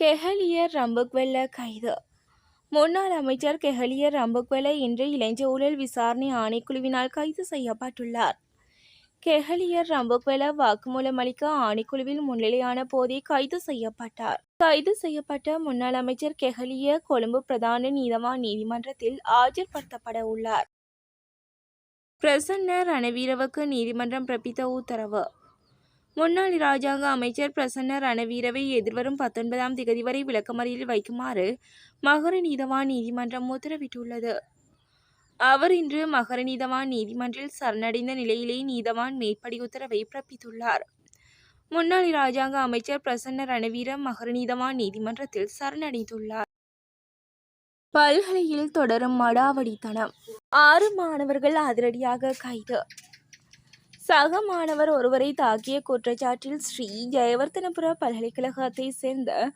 கெஹலியர் ரம்புக்வெல்ல கைது. முன்னாள் அமைச்சர் கெஹலியர் ரம்புக்வெல்ல இன்று இளைஞ ஊழல் விசாரணை ஆணைக்குழுவினால் கைது செய்யப்பட்டுள்ளார். கெஹலியர் ரம்புக்வெல வாக்குமூலம் அளிக்க ஆணைக்குழுவில் முன்னிலையான போதே கைது செய்யப்பட்டார். கைது செய்யப்பட்ட முன்னாள் அமைச்சர் கெஹலிய கொழும்பு பிரதான நீதவான் நீதிமன்றத்தில் ஆஜர்படுத்தப்பட உள்ளார். பிரசன்ன ரணவீரவுக்கு நீதிமன்றம் பிறப்பித்த உத்தரவு முன்னாள் இராஜாங்க அமைச்சர் பிரசன்ன ரணவீரவை எதிர்வரும் பத்தொன்பதாம் திகதி வரை விளக்கமறியலில் வைக்குமாறு மகர நீதவான் நீதிமன்றம் உத்தரவிட்டுள்ளது. அவர் இன்று மகர நீதவான் நீதிமன்றில் சரணடைந்த நிலையிலே நீதவான் மேற்படி உத்தரவை பிறப்பித்துள்ளார். முன்னாள் இராஜாங்க அமைச்சர் பிரசன்ன ரணவீர மகர நீதவான் நீதிமன்றத்தில் சரணடைந்துள்ளார். பல்கலையில் தொடரும் மடாவடித்தனம். ஆறு மாணவர்கள் அதிரடியாக கைது. சக மாணவர் ஒருவரை தாக்கிய குற்றச்சாட்டில் ஸ்ரீ ஜெயவர்த்தனபுர பல்கலைக்கழகத்தை சேர்ந்த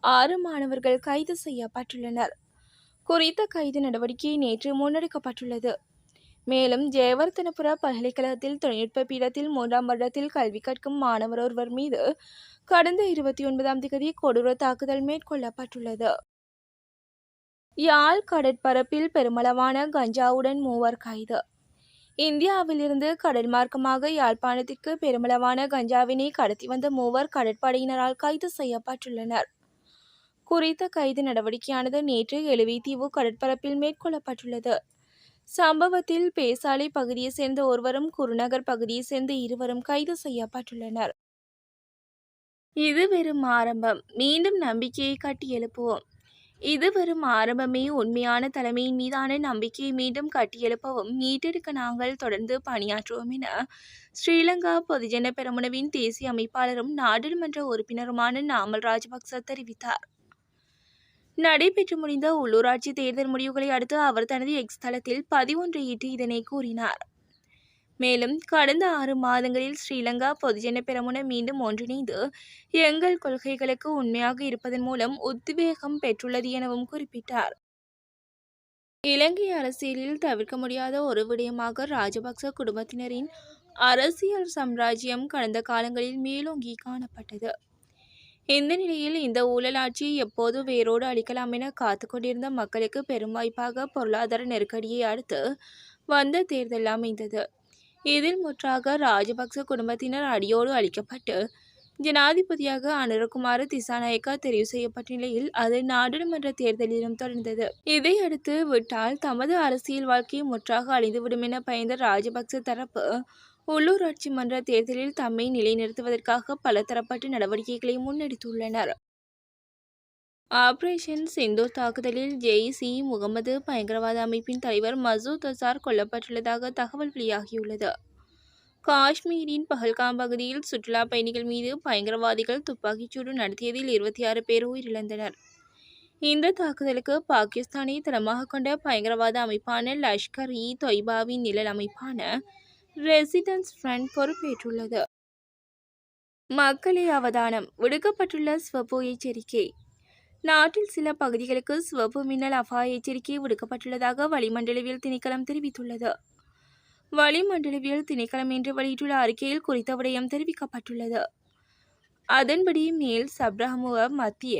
ஆறு மாணவர்கள் கைது செய்யப்பட்டுள்ளனர். குறித்த கைது நடவடிக்கை நேற்று முன்னெடுக்கப்பட்டுள்ளது. மேலும் ஜெயவர்த்தனபுர பல்கலைக்கழகத்தில் தொழில்நுட்ப பீடத்தில் மூன்றாம் வருடத்தில் கல்வி கற்கும் மாணவர் ஒருவர் மீது கடந்த இருபத்தி ஒன்பதாம் தேதி கொடூர தாக்குதல் மேற்கொள்ளப்பட்டுள்ளது. யாழ் கடற்பரப்பில் பெருமளவான கஞ்சாவுடன் மூவர் கைது. இந்தியாவிலிருந்து கடல் மார்க்கமாக யாழ்ப்பாணத்திற்கு பெருமளவான கஞ்சாவினை கடத்தி வந்த மூவர் கடற்படையினரால் கைது செய்யப்பட்டுள்ளனர். குறித்த கைது நடவடிக்கையானது நேற்று எழுவைத்தீவு கடற்பரப்பில் மேற்கொள்ளப்பட்டுள்ளது. சம்பவத்தில் பேசாலை பகுதியை சேர்ந்த ஒருவரும் குருநகர் பகுதியைச் சேர்ந்த இருவரும் கைது செய்யப்பட்டுள்ளனர். இது வெறும் ஆரம்பம். மீண்டும் நம்பிக்கையை கட்டி எழுப்புவோம். இது வரும் ஆரம்பமே. உண்மையான தலைமையின் மீதான நம்பிக்கையை மீண்டும் கட்டியெழுப்பவும் மீட்டெடுக்க நாங்கள் தொடர்ந்து பணியாற்றுவோம் என ஸ்ரீலங்கா பொதுஜன பெரமுனவின் தேசிய அமைப்பாளரும் நாடாளுமன்ற உறுப்பினருமான நாமல் ராஜபக்ச தெரிவித்தார். நடைபெற்று முடிந்த உள்ளூராட்சி தேர்தல் முடிவுகளை அடுத்து அவர் தனது எக்ஸ் தளத்தில் பதிவொன்றையிட்டு இதனை கூறினார். மேலும் கடந்த ஆறு மாதங்களில் ஸ்ரீலங்கா பொதுஜன பெரமுன மீண்டும் ஒன்றிணைந்து எங்கள் கொள்கைகளுக்கு உண்மையாக இருப்பதன் மூலம் உத்வேகம் பெற்றுள்ளது எனவும் குறிப்பிட்டார். இலங்கை அரசியலில் தவிர்க்க முடியாத ஒரு விடயமாக ராஜபக்ச குடும்பத்தினரின் அரசியல் சாம்ராஜ்யம் கடந்த காலங்களில் மேலோங்கி காணப்பட்டது. இந்த நிலையில் இந்த ஊழலாட்சி எப்போது வேரோடு அளிக்கலாம் என காத்து கொண்டிருந்த மக்களுக்கு பெரும் வாய்ப்பாக பொருளாதார நெருக்கடியை அடுத்து வந்த தேர்தல் அமைந்தது. இதில் முற்றாக ராஜபக்ச குடும்பத்தினர் அடியோடு அளிக்கப்பட்டு ஜனாதிபதியாக அனுரகுமார திசாநாயக்கா தெரிவு செய்யப்பட்ட நிலையில் அது நாடாளுமன்ற தேர்தலிலும் தொடர்ந்தது. இதையடுத்து விட்டால் தமது அரசியல் வாழ்க்கையை முற்றாக அழிந்துவிடும் என பயந்த ராஜபக்ச தரப்பு உள்ளூராட்சி மன்ற தேர்தலில் தம்மை நிலைநிறுத்துவதற்காக பல தரப்பட்ட நடவடிக்கைகளை முன்னெடுத்துள்ளனர். ஆபரேஷன் சிந்தூர் தாக்குதலில் ஜெய்ஸ் இ முகமது பயங்கரவாத அமைப்பின் தலைவர் மசூத் அசார் கொல்லப்பட்டுள்ளதாக தகவல் வெளியாகியுள்ளது. காஷ்மீரின் பஹல்காம் பகுதியில் சுற்றுலா பயணிகள் மீது பயங்கரவாதிகள் துப்பாக்கிச்சூடு நடத்தியதில் இருபத்தி ஆறு பேர் உயிரிழந்தனர். இந்த தாக்குதலுக்கு பாகிஸ்தானை தளமாக கொண்ட பயங்கரவாத அமைப்பான லஷ்கர் இ தொய்பாவின் நிழல் அமைப்பான ரெசிடென்ஸ் ஃப்ரண்ட் பொறுப்பேற்றுள்ளது. மக்களே அவதானம். விடுக்கப்பட்டுள்ள ஸ்வப்பு எச்சரிக்கை. நாட்டில் சில பகுதிகளுக்கு சிவப்பு மின்னல் அபாய எச்சரிக்கை விடுக்கப்பட்டுள்ளதாக வளிமண்டலவியல் திணைக்களம் தெரிவித்துள்ளது. வளிமண்டலவியல் திணைக்களம் என்று வெளியிட்டுள்ள அறிக்கையில் குறித்த விடயம் தெரிவிக்கப்பட்டுள்ளது. அதன்படி மேல் சப்ரஹமுவ மத்திய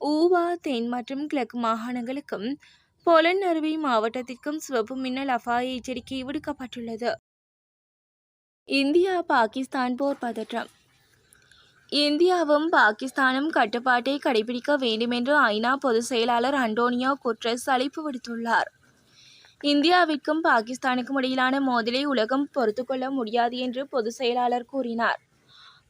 ஊவா தென் மற்றும் கிழக்கு மாகாணங்களுக்கும் பொலன் அருவி மாவட்டத்திற்கும் சிவப்பு மின்னல் அபாய எச்சரிக்கை விடுக்கப்பட்டுள்ளது. இந்தியா பாகிஸ்தான் போர் பதற்றம் இந்தியாவும் பாகிஸ்தானும் கட்டுப்பாட்டை கடைபிடிக்க வேண்டுமென்று ஐநா பொதுச் செயலாளர் அண்டோனியோ குட்ரஸ் அழைப்பு விடுத்துள்ளார். இந்தியாவிற்கும் பாகிஸ்தானுக்கும் இடையிலான மோதலை உலகம் பொறுத்துக்கொள்ள முடியாது என்று பொதுச் செயலாளர் கூறினார்.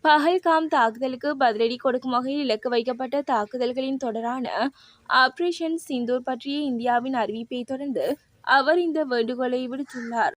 பஹல்காம் தாக்குதலுக்கு பதிலடி கொடுக்கும் வகையில் இலக்கு வைக்கப்பட்ட தாக்குதல்களின் தொடரான ஆபரேஷன் சிந்தூர் பற்றிய இந்தியாவின் அறிவிப்பை தொடர்ந்து அவர் இந்த வேண்டுகோளை விடுத்துள்ளார்.